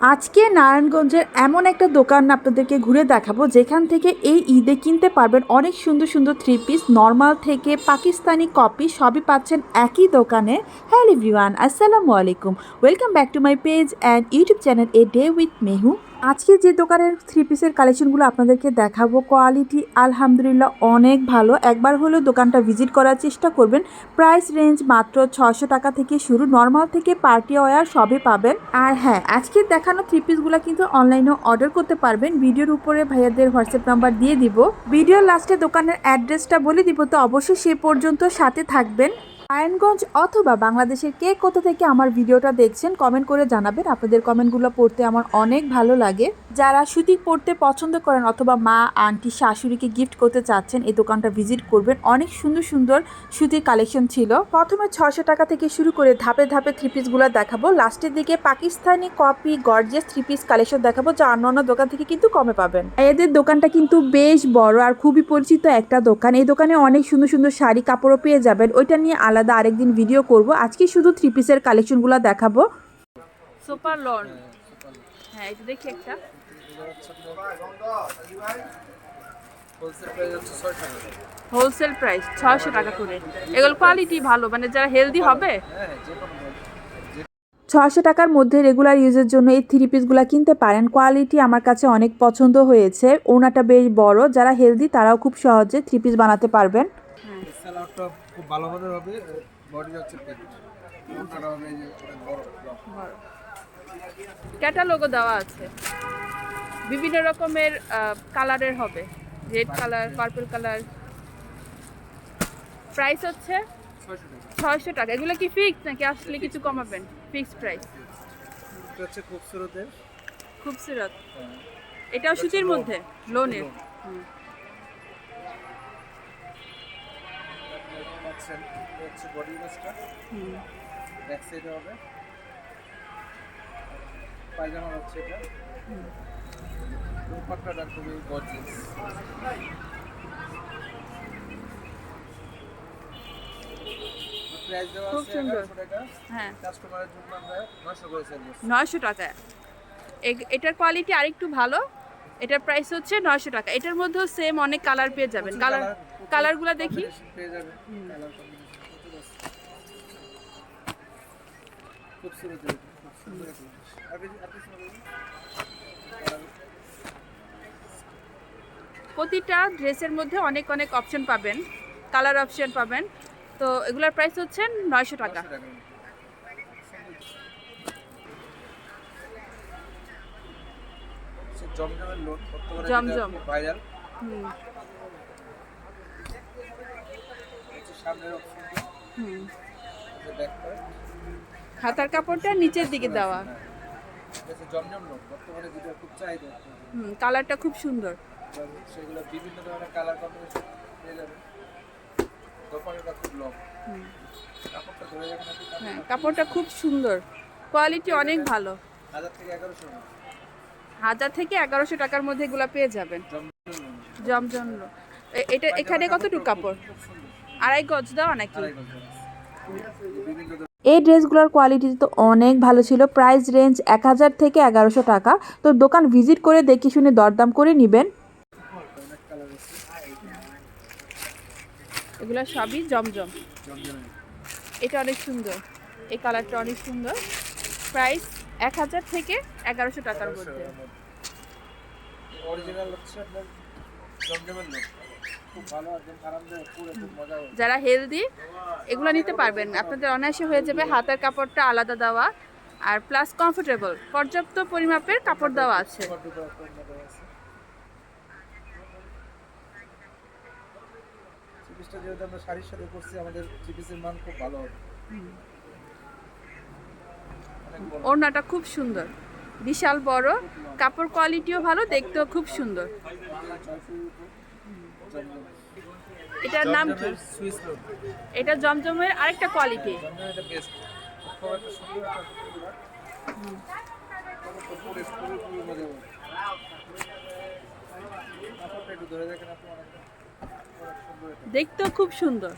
আজকে নারায়ণগঞ্জের এমন একটা দোকান আপনাদেরকে ঘুরে দেখাবো, যেখান থেকে এই ঈদে কিনতে পারবেন অনেক সুন্দর সুন্দর থ্রি পিস নর্মাল থেকে পাকিস্তানি কপি সবই পাচ্ছেন একই দোকানে। হ্যালো এভরিওয়ান আসসালামু আলাইকুম। Welcome back to my page and YouTube channel a day with Mehu আজকে যে দোকানের থ্রি পিসের কালেকশনগুলো আপনাদেরকে দেখাবো কোয়ালিটি আলহামদুলিল্লাহ অনেক ভালো। একবার হলেও দোকানটা ভিজিট করার চেষ্টা করবেন। প্রাইস রেঞ্জ মাত্র ছশো টাকা থেকে শুরু। নর্মাল থেকে পার্টি ওয়ার সবই পাবেন। আর হ্যাঁ আজকে দেখানো থ্রি পিসগুলো কিন্তু অনলাইনেও অর্ডার করতে পারবেন। ভিডিওর উপরে ভাইয়াদের হোয়াটসঅ্যাপ নাম্বার দিয়ে দিব। ভিডিওর লাস্টে দোকানের অ্যাড্রেসটা বলে দিব। তো অবশ্যই সে পর্যন্ত সাথে থাকবেন। নারায়ণগঞ্জ অথবা বাংলাদেশের কে কোথা থেকে আমার ভিডিওটা দেখছেন কমেন্ট করে জানাবেন। আপনাদের কমেন্টগুলো পড়তে আমার অনেক ভালো লাগে। যারা সুতি পড়তে পছন্দ করেন অথবা মা, আন্টি, শাশুড়িকে গিফট করতে চাচ্ছেন, এই দোকানটা ভিজিট করবেন। অনেক সুন্দর সুন্দর সুতির কালেকশন ছিল। প্রথমে ছশো টাকা থেকে শুরু করে ধাপে ধাপে থ্রি পিসগুলো দেখাবো। লাস্টের দিকে Pakistani copy gorgeous three piece collection দেখাবো, যা অন্য অন্য দোকান থেকে কিন্তু কমে পাবেন। এদের দোকানটা কিন্তু বেশ বড় আর খুবই পরিচিত একটা দোকান। এই দোকানে অনেক সুন্দর সুন্দর শাড়ি, কাপড়ও পেয়ে যাবেন। ওইটা নিয়ে আলাদা আরেকদিন ভিডিও করব। আজকে শুধু থ্রি পিসের কালেকশনগুলো দেখাবো। সুপার লন হ্যাঁ এটা দেখি একটা। হোলসেল প্রাইস ছয়শো টাকা করে। এগুলো কোয়ালিটি ভালো মানে যারা হেলদি হবে। হ্যাঁ ছশো টাকার মধ্যে রেগুলার ইউজের জন্য এই থ্রি পিসগুলো কিনতে পারেন। কোয়ালিটি আমার কাছে অনেক পছন্দ হয়েছে। ওনাটা বেশ বড়। যারা হেলদি তারাও খুব সহজে থ্রি পিস বানাতে পারবেন। স্যালাডটা খুব ভালো মানের হবে বডি হচ্ছে পেট হবে যে বড় ক্যাটালগও দেওয়া আছে। বিভিন্ন রকমের কালারের হবে। Red colour purple colour price হচ্ছে ছয়শো টাকা। এগুলো কি ফিক্স নাকি আসলে কিছু কমাবেন? ফিক্স প্রাইস এটা হচ্ছে খুবসুরতের। খুবসুরত। এটাও সুতির মধ্যে? লোনের পাচ্ছেন হচ্ছে বডি ব্যাক সাইডে হবে। পায়জামা হচ্ছে এটা। দুপাট্টাটা খুবই গর্জিয়াস প্রাইস দেওয়া খুব সুন্দর। 1100 টাকা। হ্যাঁ। কাস্টমারের জন্য আমরা 900 করে সেল করছি। নয়শো টাকা। এটার কোয়ালিটি আরেকটু ভালো। এটার প্রাইস হচ্ছে নয়শো টাকা। এটার মধ্যেও সেম অনেক কালার পেয়ে যাবেন। কালার কালারগুলো দেখি। প্রতিটা ড্রেসের মধ্যে অনেক অনেক অপশন পাবেন কালার অপশন পাবেন। তো এগুলোর প্রাইস হচ্ছে নয়শো টাকা। জমজম। ভাইরাল হুম। হাতার কাপড়টা নিচের দিকে দেওয়া। হুম কালারটা খুব সুন্দর। সেগুলো বিভিন্ন ধরনের কালার কম্বিনেশন পেয়ে যাবেন হ্যাঁ কাপড়টা খুব সুন্দর। কোয়ালিটি অনেক ভালো। হাজার থেকে এগারোশো টাকার মধ্যে এগুলো পেয়ে যাবেন। এ- এটা এখানে কতটুকু কাপড়? আড়াই গজ দেওয়া নাকি? এই ড্রেসগুলোর কোয়ালিটি তো অনেক ভালো ছিল। প্রাইস রেঞ্জ এক হাজার থেকে এগারোশো টাকা। তো দোকান ভিজিট করে দেখে শুনে দরদাম করে নেবেন। এগুলো সবই জমজম। এটা অনেক সুন্দর। এই কালারটা অনেক সুন্দর। প্রাইস এক হাজার থেকে এগারোশো টাকার মধ্যে। অরিজিনাল হচ্ছে আপনার জমজমের যারা হেলদি এগুলো নিতে পারবেন। আপনাদের অনায়াসে হয়ে যাবে হাতের কাপড়টা আলাদা দেওয়া আর প্লাস কমফোর্টেবল পর্যাপ্ত পরিমাপের কাপড় দেওয়া আছে। সুপার ডুপার আপনার মজা আছে চিপিসটা যেহেতু আমরা শাড়ির সাথে করছি আমাদের চিপিসের মান খুব ভালো হবে। ওড়নাটা খুব সুন্দর। বিশাল বড়। কাপড় কোয়ালিটিও ভালো দেখতেও খুব সুন্দর। এটার নাম কি? এটা জমজমের আরেকটা কোয়ালিটি দেখতেও খুব সুন্দর।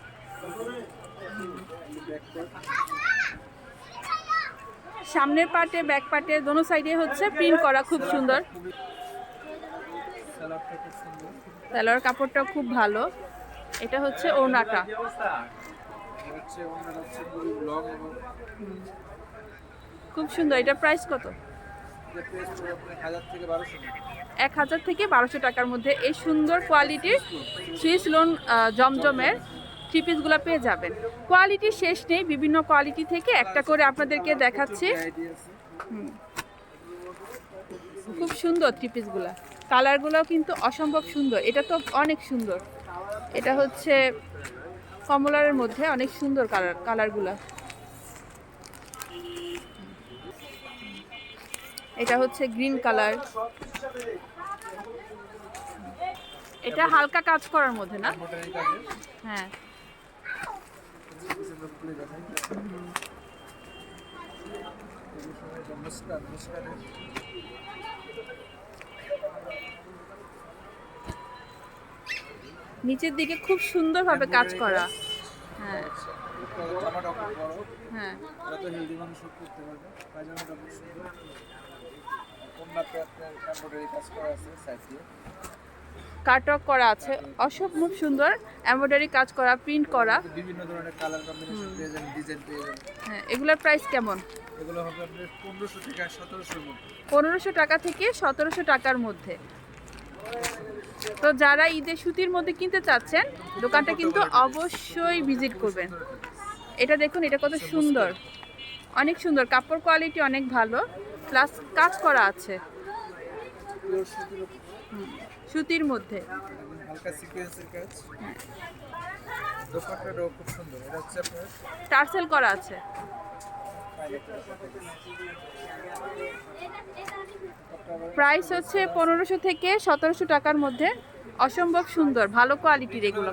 সামনের পার্টে ব্যাক পার্টে দোনো সাইডে হচ্ছে প্রিন্ট করা খুব সুন্দর। সালোয়ার কাপড়টা খুব ভালো। এটা হচ্ছে এবং খুব সুন্দর। এটা প্রাইস কত? এক হাজার থেকে বারোশো টাকার মধ্যে। এই সুন্দর কোয়ালিটির সুইস লোন জমজমের থ্রি পিসগুলো পেয়ে যাবেন। কোয়ালিটি শেষ নেই। বিভিন্ন কোয়ালিটি থেকে একটা করে আপনাদেরকে দেখাচ্ছি। খুব সুন্দর থ্রি পিসগুলো কালারগুলোও কিন্তু অসম্ভব সুন্দর। এটা তো অনেক সুন্দর। এটা হচ্ছে কমলারের মধ্যে অনেক সুন্দর কালার, কালারগুলো। এটা হচ্ছে গ্রিন কালার। এটা হালকা কাজ করার মধ্যে না? হ্যাঁ। নমস্কার নমস্কার নিচের দিকে খুব সুন্দরভাবে কাজ করা। হ্যাঁ। খুব বড় হ্যাঁ। খুব কাজ করা আছে কাটক আছে অসম্ভব সুন্দর। এমব্রয়ডারি কাজ করা প্রিন্ট করা। বিভিন্ন ধরনের কালার কম্বিনেশন পেয়ে যাবেন ডিজাইন পেয়ে যাবেন হ্যাঁ এগুলোর প্রাইস কেমন? এগুলো হবে আপনার পনেরোশো থেকে সতেরোশোর মধ্যে। পনেরোশো টাকা থেকে সতেরোশো টাকার মধ্যে। তো যারা ঈদের সুতির মধ্যে কিনতে চাচ্ছেন দোকানটা কিন্তু অবশ্যই ভিজিট করবেন। এটা দেখুন এটা কত সুন্দর। অনেক সুন্দর কাপড় কোয়ালিটি অনেক ভালো প্লাস কাজ করা আছে। সুতির মধ্যে। টার্সেল করা আছে। প্রাইস হচ্ছে পনেরোশো থেকে সতেরোশো টাকার মধ্যে। অসম্ভব সুন্দর ভালো কোয়ালিটির এগুলো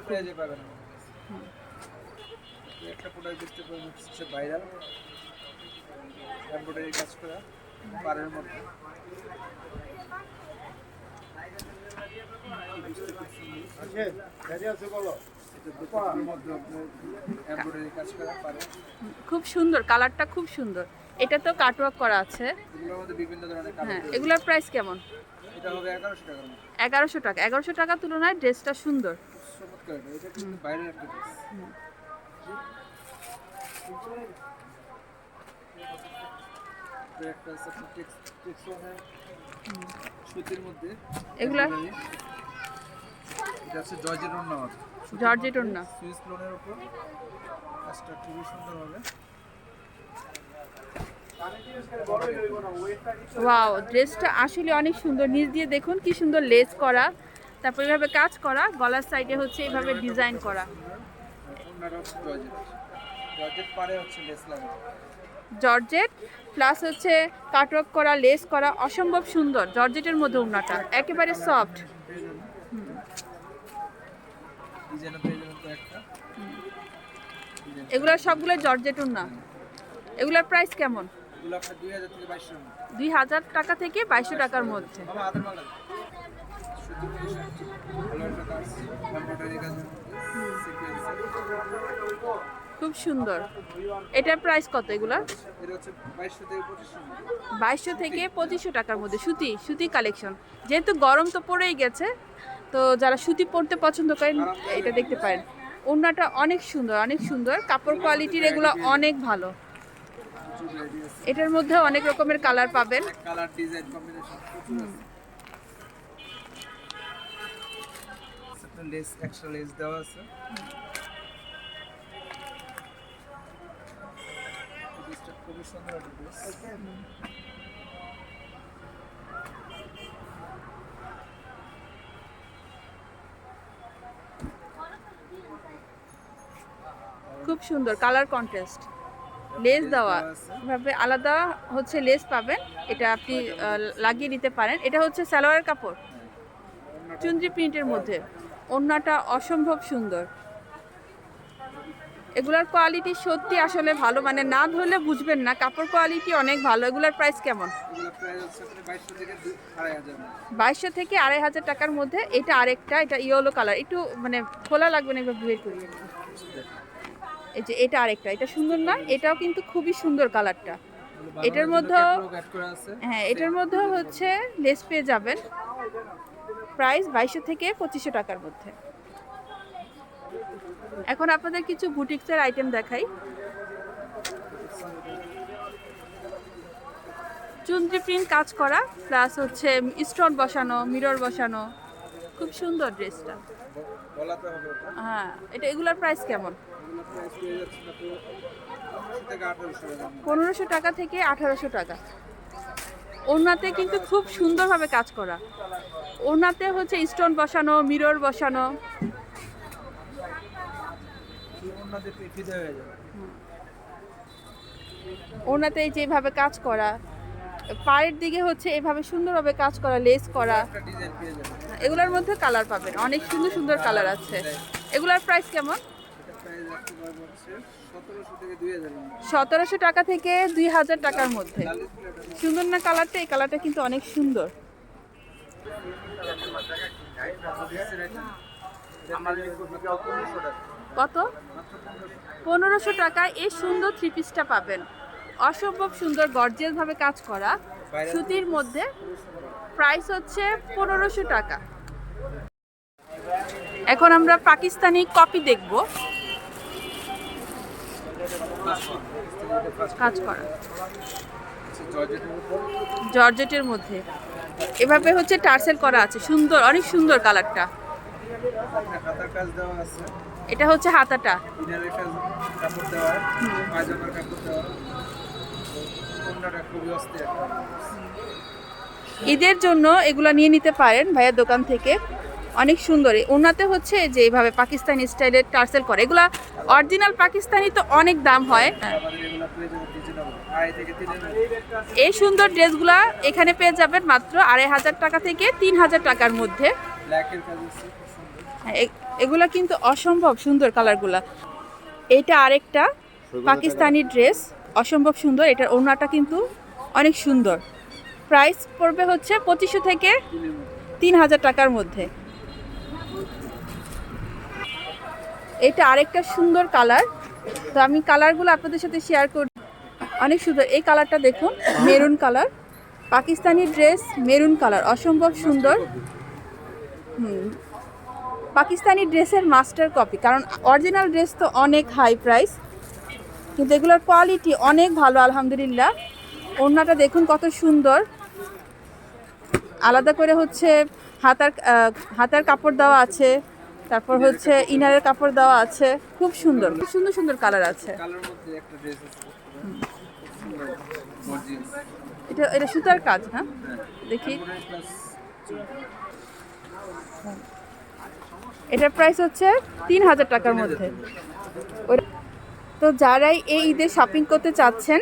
খুব। সুন্দর কালারটা খুব সুন্দর। এটা তো কাটওয়ার্ক করা আছে। হ্যাঁ এগুলোর প্রাইস কেমন? এগারোশো টাকা। এগারোশো টাকার তুলনায় ড্রেসটা সুন্দর। এগুলা? এটা হচ্ছে জর্জেট ওড়না। জর্জেট ওড়না। সুইস লোনের উপর কাজটা খুবই সুন্দর হবে। ওয়াও ড্রেসটা আসলে অনেক সুন্দর। নিচ দিয়ে দেখুন কি সুন্দর লেস করা। তারপর এভাবে কাজ করা, গলার সাইডে হচ্ছে এইভাবে ডিজাইন করা। জর্জেট প্লাস হচ্ছে কাটওয়ার্ক করা লেস করা, অসম্ভব সুন্দর। জর্জেটের মধ্যে ওড়নাটা একেবারে সফট এগুলো সবগুলো জর্জেট ওড়না এগুলোর প্রাইস কেমন? দুই হাজার টাকা থেকে বাইশশো টাকার মধ্যে। খুব সুন্দর। এটার প্রাইস কত এগুলা বাইশশো থেকে পঁচিশশো টাকার মধ্যে। সুতি সুতি কালেকশন যেহেতু গরম তো পড়েই গেছে, তো যারা সুতি পরতে পছন্দ করেন, এটা দেখতে পারেন। ওড়নাটা অনেক সুন্দর অনেক সুন্দর। কাপড় কোয়ালিটির এগুলো অনেক ভালো। এটার মধ্যে অনেক রকমের কালার পাবেন। কালার ডিজাইন কম্বিনেশন প্রচুর আছে। একটা লেস এক্সট্রা লেস দেওয়া আছে। খুবই সুন্দর একটা ড্রেস খুব সুন্দর কালার কন্ট্রাস্ট লেস দেওয়া এভাবে আলাদা হচ্ছে লেস পাবেন এটা আপনি লাগিয়ে নিতে পারেন। এটা হচ্ছে সালোয়ার কাপড় চুন্দ্রি প্রিন্টের মধ্যে। ওড়নাটা অসম্ভব সুন্দর। এগুলার কোয়ালিটি সত্যি আসলে ভালো মানে না ধরলে বুঝবেন না। কাপড় কোয়ালিটি অনেক ভালো এগুলার প্রাইস কেমন? বাইশশো থেকে আড়াই হাজার টাকার মধ্যে এটা আরেকটা এটা ইয়েলো কালার। একটু মানে খোলা লাগবে না এবার বের করিয়ে। এই যে এটা আরেকটা এটা সুন্দর না? এটাও কিন্তু খুবই সুন্দর কালারটা। এটার আছে। হ্যাঁ এটার মধ্যেও হচ্ছে লেস পেয়ে যাবেন। প্রাইস বাইশশো থেকে পঁচিশশো টাকার মধ্যে। এখন আপনাদের কিছু বুটিক্সের আইটেম দেখাই। চুন্দ্রি প্রিন্ট কাজ করা প্লাস হচ্ছে স্টোন বসানো মিরর বসানো। খুব সুন্দর ড্রেসটা। হ্যাঁ এটা এগুলোর প্রাইস কেমন? পনেরোশো টাকা। থেকে আঠারোশো টাকা। ওনাতে কিন্তু খুব সুন্দরভাবে কাজ করা। ওনাতে হচ্ছে স্টোন বসানো মিরর বসানো। ওনাতে যেভাবে কাজ করা পায়ের দিকে হচ্ছে এভাবে সুন্দরভাবে কাজ করা লেস করা। এগুলোর মধ্যে কালার পাবেন। অনেক সুন্দর সুন্দর কালার আছে। এগুলোর প্রাইস কেমন? সতেরোশো টাকা থেকে দুই হাজার টাকার মধ্যে। সুন্দর না কালারটা এই কালারটা কিন্তু অনেক সুন্দর। কত? পনেরোশো টাকায় এই সুন্দর থ্রি পিসটা পাবেন। অসম্ভব সুন্দর গর্জিয়াস ভাবে কাজ করা। সুতির মধ্যে প্রাইস হচ্ছে পনেরোশো টাকা। এখন আমরা পাকিস্তানি কপি দেখব। কাজ করা। জর্জেটের মধ্যে। এভাবে হচ্ছে টার্সেল করা আছে সুন্দর অনেক সুন্দর কালারটা। এটা হচ্ছে হাতাটা। ঈদের জন্য এগুলো নিয়ে নিতে পারেন ভাইয়ের দোকান থেকে। অনেক সুন্দর। ওনাতে হচ্ছে যে এইভাবে পাকিস্তানি স্টাইলের টার্সেল করে। এগুলা অরিজিনাল পাকিস্তানি তো অনেক দাম হয়। মধ্যে এই সুন্দর ড্রেসগুলা এখানে পেয়ে যাবেন মাত্র আড়াই হাজার টাকা থেকে তিন হাজার টাকার মধ্যে। হ্যাঁ, এ- এগুলা কিন্তু অসম্ভব সুন্দর কালারগুলা এইটা আরেকটা পাকিস্তানি ড্রেস। অসম্ভব সুন্দর। এটার ওড়নাটা কিন্তু অনেক সুন্দর। প্রাইস পড়বে হচ্ছে পঁচিশশো থেকে তিন হাজার টাকার মধ্যে। এটা আরেকটা সুন্দর কালার। তো আমি কালারগুলো আপনাদের সাথে শেয়ার করি। অনেক সুন্দর। এই কালারটা দেখুন, maroon colour. Pakistani dress, maroon colour. অসম্ভব সুন্দর। হুম। পাকিস্তানি ড্রেসের মাস্টার কপি। কারণ অরিজিনাল ড্রেস তো অনেক হাই প্রাইস। কিন্তু এগুলোর কোয়ালিটি অনেক ভালো, আলহামদুলিল্লাহ। ওড়নাটা দেখুন কত সুন্দর। আলাদা করে হচ্ছে হাতার হাতার কাপড় দেওয়া আছে, তারপর হচ্ছে ইনারের কাপড় দেওয়া আছে, খুব সুন্দর। সুন্দর সুন্দর কালার আছে। এটা এটা সুতার কাজ হ্যাঁ? দেখি। এটার প্রাইস হচ্ছে তিন হাজার টাকার মধ্যে। তো যারাই এই ঈদে শপিং করতে চাচ্ছেন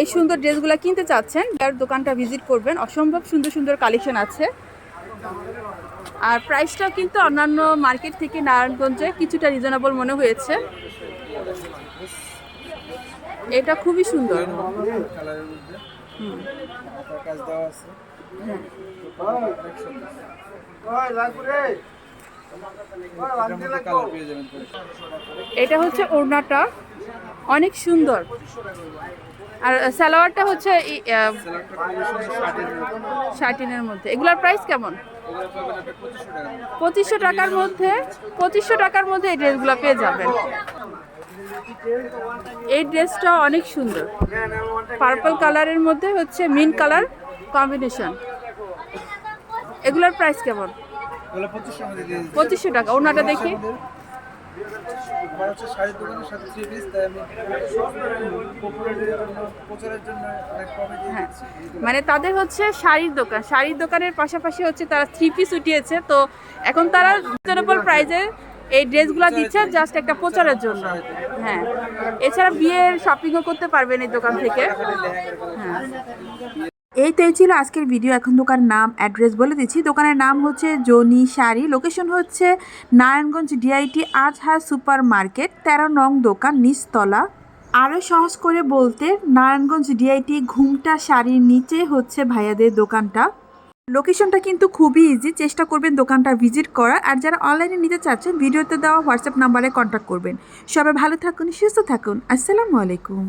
এই সুন্দর ড্রেসগুলো কিনতে চাচ্ছেন তার দোকানটা ভিজিট করবেন অসম্ভব সুন্দর সুন্দর কালেকশন আছে। আর প্রাইসটাও কিন্তু অন্যান্য মার্কেট থেকে নারায়ণগঞ্জে কিছুটা রিজনেবল মনে হয়েছে। এটা খুবই সুন্দর। হুম। এটা হচ্ছে ওড়নাটা। অনেক সুন্দর। আর সালোয়ারটা হচ্ছে। শার্টিনের মধ্যে। এগুলোর প্রাইস কেমন? পঁচিশশো টাকার মধ্যে, পঁচিশশো টাকার মধ্যে এই ড্রেসগুলো পেয়ে যাবেন। এই ড্রেসটা অনেক সুন্দর। পার্পল কালারের মধ্যে হচ্ছে মিন কালার কম্বিনেশন এগুলোর প্রাইস কেমন? পঁচিশশো টাকা ওনাটা দেখি। হ্যাঁ। মানে তাদের হচ্ছে শাড়ির দোকান শাড়ির দোকানের পাশাপাশি হচ্ছে তারা থ্রি পিস উঠিয়েছে তো এখন তারা রিজনেবল প্রাইজে এই ড্রেসগুলো দিচ্ছে জাস্ট একটা প্রচারের জন্য। হ্যাঁ। এছাড়া বিয়ের শপিংও করতে পারবেন এই দোকান থেকে। হ্যাঁ। এই তো ছিল আজকের ভিডিও এখন দোকানের নাম অ্যাড্রেস বলে দিচ্ছি। দোকানের নাম হচ্ছে জনি শাড়ি। লোকেশন হচ্ছে Narayanganj DIT Azhar super market তেরো নং দোকান, নিচতলা। আরও সহজ করে বলতে, নারায়ণগঞ্জ ডিআইটি ঘুমটা শাড়ির নিচে হচ্ছে ভাইয়াদের দোকানটা। লোকেশনটা কিন্তু খুবই ইজি চেষ্টা করবেন দোকানটা ভিজিট করার। আর যারা অনলাইনে নিতে চাচ্ছেন ভিডিওতে দেওয়া হোয়াটসঅ্যাপ নাম্বারে কন্ট্যাক্ট করবেন। সবাই ভালো থাকুন, সুস্থ থাকুন। আসসালামু আলাইকুম।